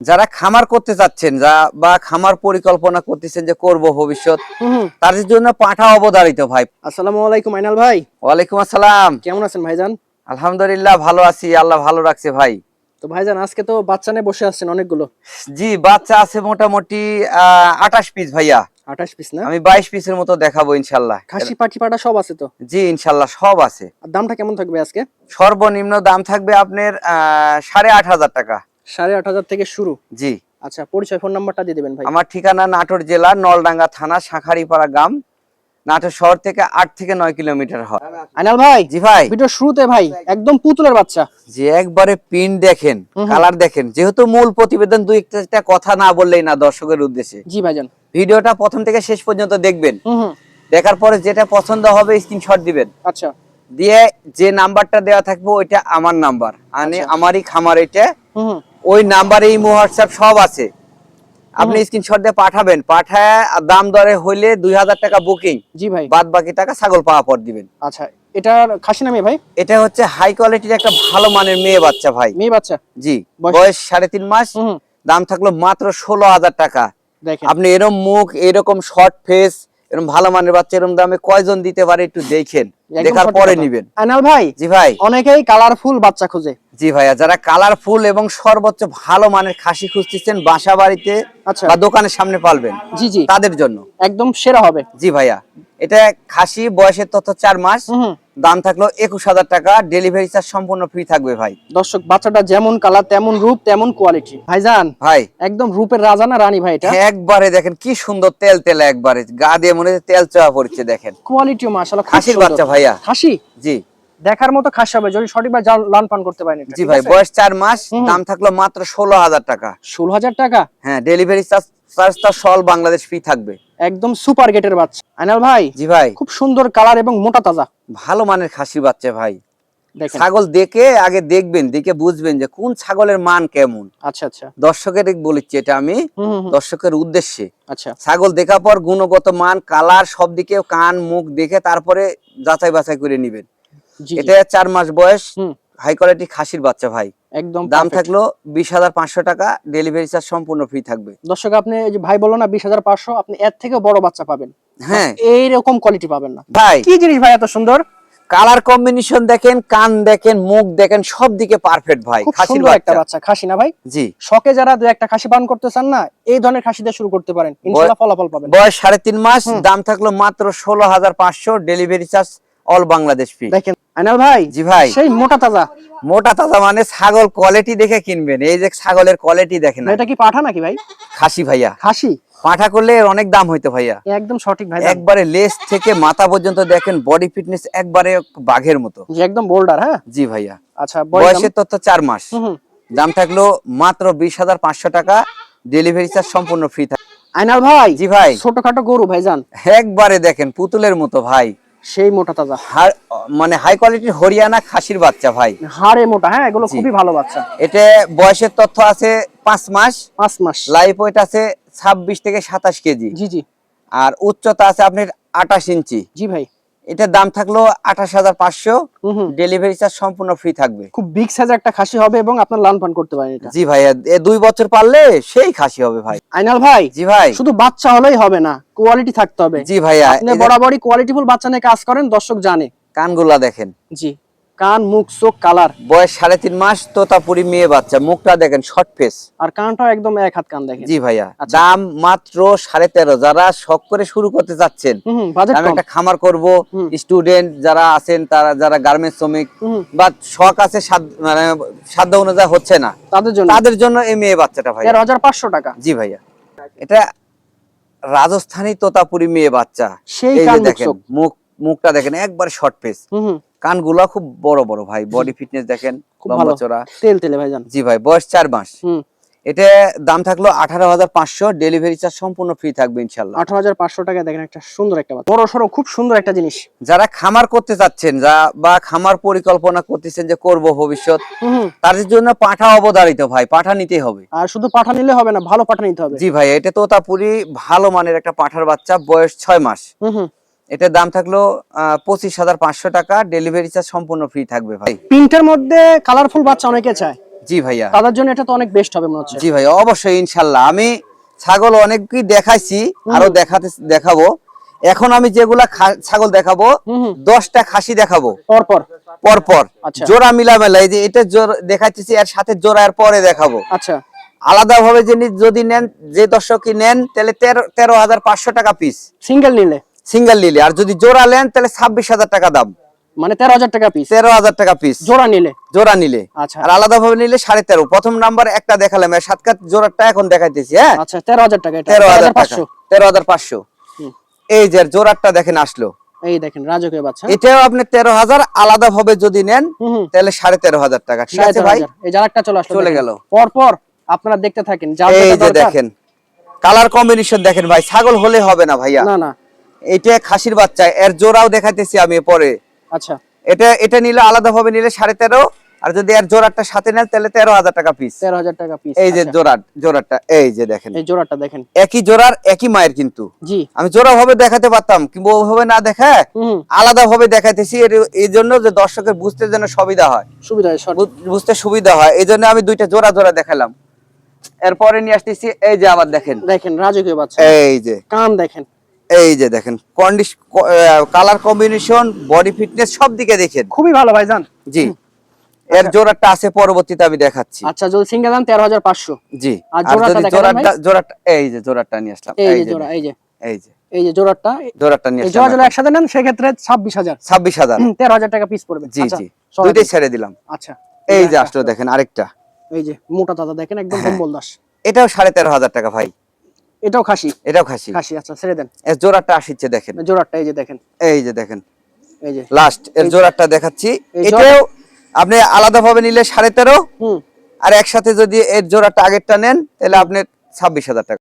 যারা খামার করতে চাচ্ছেন যা বা খামার পরিকল্পনা করতেছেন যে করব ভবিষ্যৎ তাদের জন্য পাঠা অবধারিত ভাই। আসসালামু আলাইকুম আইনাল ভাই। ওয়ালাইকুম আসসালাম। কেমন আছেন ভাইজান? আলহামদুলিল্লাহ ভালো আছি আল্লাহ ভালো রাখছে ভাই। তো ভাইজান আজকে তো বাচ্চা নিয়ে বসে আছেন অনেকগুলো। জি বাচ্চা আছে মোটামুটি আহ আঠাশ পিস ভাইয়া। আঠাশ পিস না? আমি বাইশ পিসের মতো দেখাবো ইনশাল্লাহ। খাসি পাটি পাটা সব আছে তো? জি ইনশাল্লাহ সব আছে। দামটা কেমন থাকবে আজকে? সর্বনিম্ন দাম থাকবে আপনার আহ, সাড়ে আট হাজার টাকা। সাড়ে আট হাজার থেকে শুরু। জি। আচ্ছা পরিচয় ফোন নাম্বারটা দিয়ে দেবেন ভাই। আমার ঠিকানা নাটোর জেলা নলডাঙ্গা থানা শাখারিপাড়া গ্রাম। নাটোর শহর থেকে আট থেকে নয় কিলোমিটার হয়। আইনাল ভাই জি ভাই। ভিডিও শুরুতে ভাই একদম পুতুলের বাচ্চা। যে একবারে পিন দেখেন। কালার দেখেন। যেহেতু মূল প্রতিবেদন দুই একটা কথা না বললেই না দর্শকের উদ্দেশ্যে। জি ভাইজান। ভিডিওটা প্রথম থেকে শেষ পর্যন্ত দেখবেন। দেখার পরে যেটা পছন্দ হবে স্ক্রিনশট দিবেন। আচ্ছা। দিয়ে যে নাম্বারটা দেওয়া থাকবে ওইটা আমার নাম্বার। মানে। আমারই খামার এটা ওই নাম্বারে এই হোয়াটসঅ্যাপ সব আছে। আপনি স্ক্রিনশট দিয়ে পাঠাবেন পাঠায় দাম দরে হইলে দুই হাজার টাকা বুকিং জি ভাই। বাদ বাকি টাকা ছাগল পাওয়া পর দিবেন। আচ্ছা এটা খাসি নামে ভাই? এটা হচ্ছে হাই কোয়ালিটির একটা ভালো মানের মেয়ে বাচ্চা ভাই। মেয়ে বাচ্চা? জি বয়স? সাড়ে তিন মাস দাম থাকল মাত্র ষোলো হাজার টাকা। দেখেন। আপনি এরকম মুখ এরকম শর্ট ফেস এরকম ভালো মানের বাচ্চা এরকম দামে কয়জন দিতে পারে একটু দেখেন। দেখার পরে। নিবেন। আনাল ভাই জি ভাই। অনেকেই কালারফুল বাচ্চা খোঁজে। জি ভাইয়া যারা কালারফুল এবং সর্বোচ্চ ভালো মানের খাসি খুঁজতেছেন বাসা বাড়িতে আচ্ছা। বা দোকানের সামনে পালবেন জি জি। তাদের জন্য। একদম সেরা হবে। জি ভাইয়া। এটা খাসি বয়সের তথ্য চার মাস। দাম থাকল একুশ হাজার টাকা। ডেলিভারি চার্জ সম্পূর্ণ ফ্রি থাকবে ভাই। দর্শক বাচ্চাটা যেমন কালার তেমন রূপ তেমন কোয়ালিটি ভাইজান ভাই। একদম রূপের রাজা না রানী ভাই এটা? একবারে দেখেন কি সুন্দর তেল তেল একবারে। গা দিয়ে মনে তেল চাওয়া পড়ছে দেখেন। কোয়ালিটি মাসাল্লাহ খাসির বাচ্চা ভাইয়া। খাসি? জি। দেখার মতো খাসি হবে যদি সঠিকভাবে লালন পান করতে পারেন জি ভাই বয়স চার মাস। দাম থাকল মাত্র ষোলো হাজার টাকা। ষোলো হাজার টাকা? হ্যাঁ ডেলিভারি চার্জ চার্জটা সল বাংলাদেশ ফ্রি থাকবে। একদম সুপার গেটের বাচ্চা। আইনাল ভাই জি ভাই। খুব সুন্দর কালার এবং মোটা তাজা। ভালো মানের খাসি বাচ্চা ভাই। ছাগল দেখে আগে দেখবেন দেখে বুঝবেন যে কোন ছাগলের মান কেমন। আচ্ছা আচ্ছা। দর্শকের বলেছি এটা আমি দর্শকের উদ্দেশ্যে। আচ্ছা। ছাগল দেখার পর গুণগত মান কালার সব দিকে কান মুখ দেখে তারপরে যাচাই বাছাই করে নিবেন। এটা চার মাস বয়স হাই কোয়ালিটি খাসির বাচ্চা ভাই। একদম দাম থাকল বিশ হাজার পাঁচশো টাকা ডেলিভারি চার্জ সম্পূর্ণ ফ্রি থাকবে। দর্শক আপনি ভাই বলল না বিশ হাজার পাঁচশো আপনি এর থেকে বড় বাচ্চা পাবেন। হ্যাঁ। এইরকম কোয়ালিটি পাবেন না। ভাই। কি জিনিস ভাই এত সুন্দর? কালার কম্বিনেশন দেখেন কান দেখেন মুখ দেখেন সব দিকে পারফেক্ট ভাই খাসির একটা বাচ্চা। খাসি না ভাই? জি। শখে যারা দু একটা খাসি পালন করতে চান না এই ধরনের খাসি দিয়ে শুরু করতে পারেন। ইনশাআল্লাহ ফলাফল পাবেন। বয়স সাড়ে তিন মাস দাম থাকল মাত্র ষোলো হাজার পাঁচশো delivery charge all Bangladesh free দেখেন। আইনাল ভাই? জি ভাই। সেই মোটা তাজা। মোটা তাজা মানে ছাগল কোয়ালিটি দেখে কিনবেন। এই যে ছাগলের কোয়ালিটি দেখেন এটা কি পাঠা নাকি ভাই? খাসি ভাইয়া। খাসি? পাঠা করলে এর অনেক দাম হইতো ভাইয়া। একদম সঠিক ভাই একবারে লেস থেকে মাথা পর্যন্ত দেখেন বডি ফিটনেস একবারে বাঘের মতো। একদম বোল্ডার হ্যাঁ? জি ভাইয়া। আচ্ছা বয়স বয়সের তথ্য চার মাস। দাম থাকল মাত্র বিশ হাজার পাঁচশো টাকা। ডেলিভারি চার্জ সম্পূর্ণ ফ্রি থাকে আইনাল ভাই জি ভাই। ছোটখাটো গরু ভাইজান। একবারে দেখেন পুতুলের মতো ভাই। সেই মোটা তাজা। হাড় মানে হাই কোয়ালিটির হরিয়ানা খাসির বাচ্চা ভাই। হাড়ে মোটা হ্যাঁ এগুলো খুবই ভালো বাচ্চা। এটা বয়সের তথ্য আছে পাঁচ মাস। পাঁচ মাস। লাইফ ওয়েট আছে ছাব্বিশ থেকে সাতাশ কেজি। জি জি। আর উচ্চতা আছে আপনার আঠাশ ইঞ্চি। জি ভাই। এটার দাম থাকল আঠাশ হাজার পাঁচশো। ডেলিভারি চার্জ সম্পূর্ণ ফ্রি থাকবে। খুব বিগ সাইজ একটা খাসি হবে এবং আপনার লালন পান করতে পারেন জি ভাই দুই বছর পারলে সেই খাসি হবে ভাই। আইনাল ভাই জি ভাই। শুধু বাচ্চা হলেই হবে না কোয়ালিটি থাকতে হবে। জি ভাইয়া আপনি বরাবরই কোয়ালিটিফুল বাচ্চা নিয়ে কাজ করেন দর্শক জানে। কানগুলা দেখেন। জি। কান মুখ চোখ কালার। বয়স সাড়ে তিন মাস তোতাপুরি মেয়ে বাচ্চা। মুখটা দেখেন শর্ট ফেস আর কানটাও একদম এক হাত কান দেখেন। জি ভাইয়া আচ্ছা। দাম মাত্র সাড়ে তেরো। যারা শখ করে শুরু করতে চাচ্ছেন আমি একটা খামার করব স্টুডেন্ট যারা আছেন তারা যারা গার্মেন্টস শ্রমিক বা শখ আছে সাধ্য- মানে সাধ্য অনুযায়ী হচ্ছে না। তাদের জন্য। তাদের জন্য এই মেয়ে বাচ্চাটা ভাই হাজার পাঁচশো টাকা। জি ভাইয়া। এটা রাজস্থানী তোতাপুরি মেয়ে বাচ্চা। সেই দেখেন মুখ মুখটা দেখেন একবার শর্ট ফেস কানগুলা খুব বড় বড় ভাই বডি ফিটনেস দেখেন লম্বা চড়া। তেল তেলে ভাইজান জি ভাই বয়স চার মাস। এটা দাম থাকল আঠারো হাজার পাঁচশো ডেলিভারি চার্জ সম্পূর্ণ ফ্রি থাকবে ইনশাল্লাহ। আঠারো হাজার পাঁচশো টাকা দেখেন একটা সুন্দর একটা বড় সড়ো খুব সুন্দর একটা জিনিস। যারা খামার করতে চাচ্ছেন যা বা খামার পরিকল্পনা করতেছেন যে করব ভবিষ্যৎ তাদের জন্য পাঠা অবধারিত ভাই পাঠা নিতেই হবে। আর শুধু পাঠা নিলে হবে না ভালো পাঠা নিতে হবে। জি ভাই এটা তোতাপুরি ভালো মানের একটা পাঠার বাচ্চা বয়স ছয় মাস। এটার দাম থাকল পঁচিশ হাজার পাঁচশো টাকা। ডেলিভারি চার্জ সম্পূর্ণ ফ্রি থাকবে ভাই। প্রিন্টের মধ্যে কালারফুল বাচ্চা অনেকে চায়। জি ভাইয়া। তাদের জন্য এটা তো অনেক বেস্ট হবে মনে হচ্ছে। জি ভাইয়া অবশ্যই ইনশাল্লাহ। আমি ছাগল অনেকই দেখাইছি আরও দেখাতে দেখাবো। এখন আমি যেগুলা ছাগল দেখাবো দশটা খাসি দেখাবো। পরপর? পরপর। পর পর আচ্ছা। জোড়া মিলামেলা এই যে এটা দেখাইতেছি এর সাথে জোড়া এর পরে দেখাবো। আচ্ছা। আলাদা ভাবে যদি নেন যে দর্শকই নেন তাহলে তেরো তেরো হাজার পাঁচশো টাকা পিস সিঙ্গেল নিলে? সিঙ্গেল নিলে। আর যদি জোড়া নেন তাহলে ছাব্বিশ হাজার টাকা দাম। মানে তেরো হাজার টাকা পিস তেরো হাজার টাকা পিস জোড়া নিলে? জোড়া নিলে। আচ্ছা। আর আলাদা ভাবে নিলে সাড়ে তেরো। প্রথম নাম্বার একটা দেখালাম সাত কাত জোড়াটা এখন দেখাইতেছি হ্যাঁ? আচ্ছা তেরো হাজার টাকা তেরো হাজার পাঁচশো। তেরো হাজার পাঁচশো। এই যে জোড়াটা দেখেন আসলো। এই দেখেন রাজকীয় বাচ্চা। এটাও আপনি তেরো হাজার আলাদা ভাবে যদি নেন হুম হুম। তাহলে সাড়ে তেরো হাজার টাকা। ঠিক আছে ভাই? হাজার। এই যার চলে আসলো চলে দেখেন। গেল। পর পর আপনারা দেখতে থাকেন এই যে দেখেন। কালার কম্বিনেশন দেখেন ভাই ছাগল হলে হবে না ভাইয়া। না না। এটা খাসির বাচ্চা এর জোড়াও দেখাইতেছি আমি পরে। আচ্ছা। এটা এটা নিলে আলাদা ভাবে নিলে সাড়ে তেরো আর যদি এর জোড়াটা সাথে নেন তাহলে তেরো হাজার টাকা পিস তেরো হাজার টাকা পিস এই যে জোড়া জোড়াটা এই যে দেখেন। এই জোড়াটা দেখেন। একই জোড়ার একই মায়ের কিন্তু। জি। আমি জোড়া ভাবে দেখাতে পারতাম কিন্তু ওভাবে না দেখা আলাদা ভাবে দেখাইতেছি এর- এই জন্য যে দর্শকের বুঝতে যেন সুবিধা হয়। সুবিধা হয় বুঝতে সুবিধা হয় এই জন্য আমি দুইটা জোড়া জোড়া দেখালাম। এরপরে নিয়ে আসতেছি এই যে আবার দেখেন। দেখেন রাজকীয় বাচ্চা। এই যে। কান দেখেন। এই যে দেখেন condition colour combination body fitness সব দিকে দেখেন। খুবই ভালো ভাই ভাইজান। জি। এর জোড়াটা আছে পরবর্তীতে আমি দেখাচ্ছি। আচ্ছা যদি সিঙ্গেল দাম তেরো হাজার পাঁচশো। জি। আর জোড়াটা জোড়াটা জোড়াটা এই যে জোড়াটা নিয়ে আসলাম এই যে জোড়া এই যে। এই যে। এই যে জোড়াটা জোড়াটা নিয়ে এই জোড়া একসাথে নেন সেক্ষেত্রে ছাব্বিশ হাজার। ছাব্বিশ হাজার। তেরো হাজার টাকা পিস পড়বে। জি আচ্ছা, জি। দুইটাই ছেড়ে দিলাম। আচ্ছা। এই যে আসলো দেখেন আরেকটা। এই যে মোটা দাদা দেখেন একদম হ্যাঁ। কম্বল দাস। এটাও সাড়ে তেরো হাজার টাকা ভাই। এটাও খাসি? এটাও খাসি। খাসি আচ্ছা ছেড়ে দেন। এর জোড়াটা আসছে দেখেন। জোড়াটা এই যে দেখেন। এই যে দেখেন। এই যে। লাস্ট এর জোড়াটা দেখাচ্ছি। এটাও আপনি আলাদা ভাবে নিলে সাড়ে তেরো। হুম। আর একসাথে যদি এর জোড়াটা আগেরটা নেন তাহলে আপনি ছাব্বিশ হাজার টাকা।